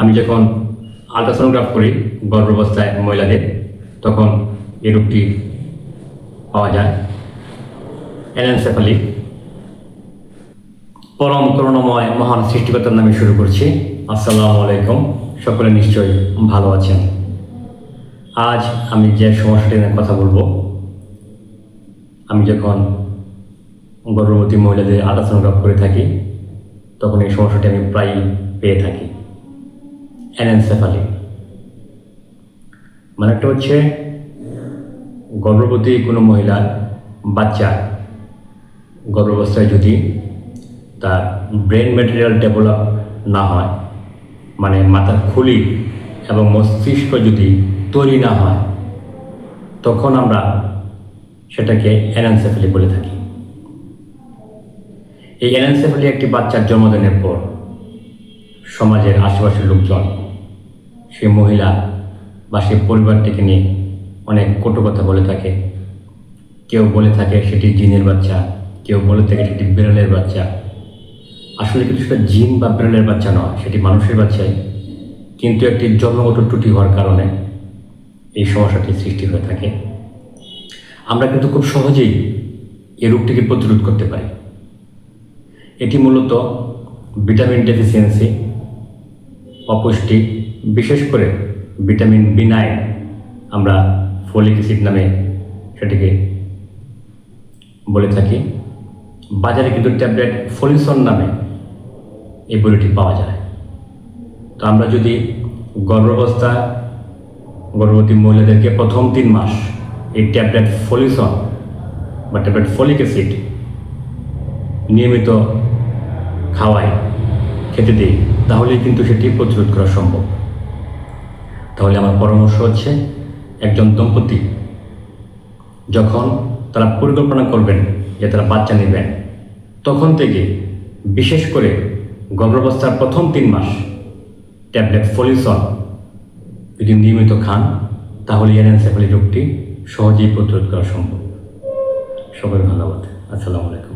আমি যখন আলট্রাসোনোগ্রাফ করি গর্ভাবস্থায় মহিলাদের, তখন এই রোগটি পাওয়া যায়। অ্যানেনসেফালি পরম করুণাময় মহান সৃষ্টিকর্তার নামে শুরু করছি। আসসালামু আলাইকুম। সকলে নিশ্চয়ই ভালো আছেন। আজ আমি যে সমস্যাটি নিয়ে কথা বলব, আমি যখন গর্ভবতী মহিলাদের আল্ট্রাসোনোগ্রাফ করে থাকি, তখন এই সমস্যাটি আমি প্রায়ই পেয়ে থাকি। অ্যানেনসেফালি মানে একটা হচ্ছে গর্ভবতী কোনো মহিলার বাচ্চা গর্ভাবস্থায় যদি তার ব্রেন ম্যাটেরিয়াল ডেভেলপ না হয় মানে মাথার খুলি এবং মস্তিষ্ক যদি তৈরি না হয়, তখন আমরা সেটাকে অ্যানানসেফালি বলে থাকি। এই অ্যানানসেফালি একটি বাচ্চার জন্মদিনের পর সমাজের আশেপাশের লোকজন সে মহিলা বা সে পরিবারটিকে নিয়ে অনেক কটু কথা বলে থাকে। কেউ বলে থাকে সেটি জিনের বাচ্চা, কেউ বলে থাকে সেটি বিড়ালের বাচ্চা। আসলে কিন্তু সেটা জিন বা বিড়ালের বাচ্চা নয়, সেটি মানুষের বাচ্চাই। কিন্তু একটি জন্মগত ত্রুটি হওয়ার কারণে এই সমস্যাটি সৃষ্টি হয়ে থাকে। আমরা কিন্তু খুব সহজেই এই রোগটিকে প্রতিরোধ করতে পারি। এটি মূলত ভিটামিন ডেফিসিয়েন্সি, অপুষ্টি বিশেষ করে ভিটামিন বি নাইন আমরা ফলিক অ্যাসিড নামে সেটিকে বলে থাকি। বাজারে কিন্তু ট্যাবলেট ফলিসন নামে এই বড়িটি পাওয়া যায়। তো আমরা যদি গর্ভাবস্থা, গর্ভবতী মহিলাদেরকে প্রথম তিন মাস এই ট্যাবলেট ফলিসন বা ট্যাবলেট ফলিক অ্যাসিড নিয়মিত খাওয়াই খেতে দিই, তাহলেই কিন্তু সেটি প্রতিরোধ করা সম্ভব। তাহলে আমার পরামর্শ হচ্ছে একজন দম্পতি যখন তারা পরিকল্পনা করবেন যে তারা বাচ্চা নেবেন, তখন থেকে বিশেষ করে গর্ভাবস্থার প্রথম তিন মাস ট্যাবলেট ফলিসন যদি নিয়মিত খান, তাহলে এনএনসেফালি রোগটি সহজেই প্রতিরোধ করা সম্ভব। সবাই ধন্যবাদ আসসালামু আলাইকুম।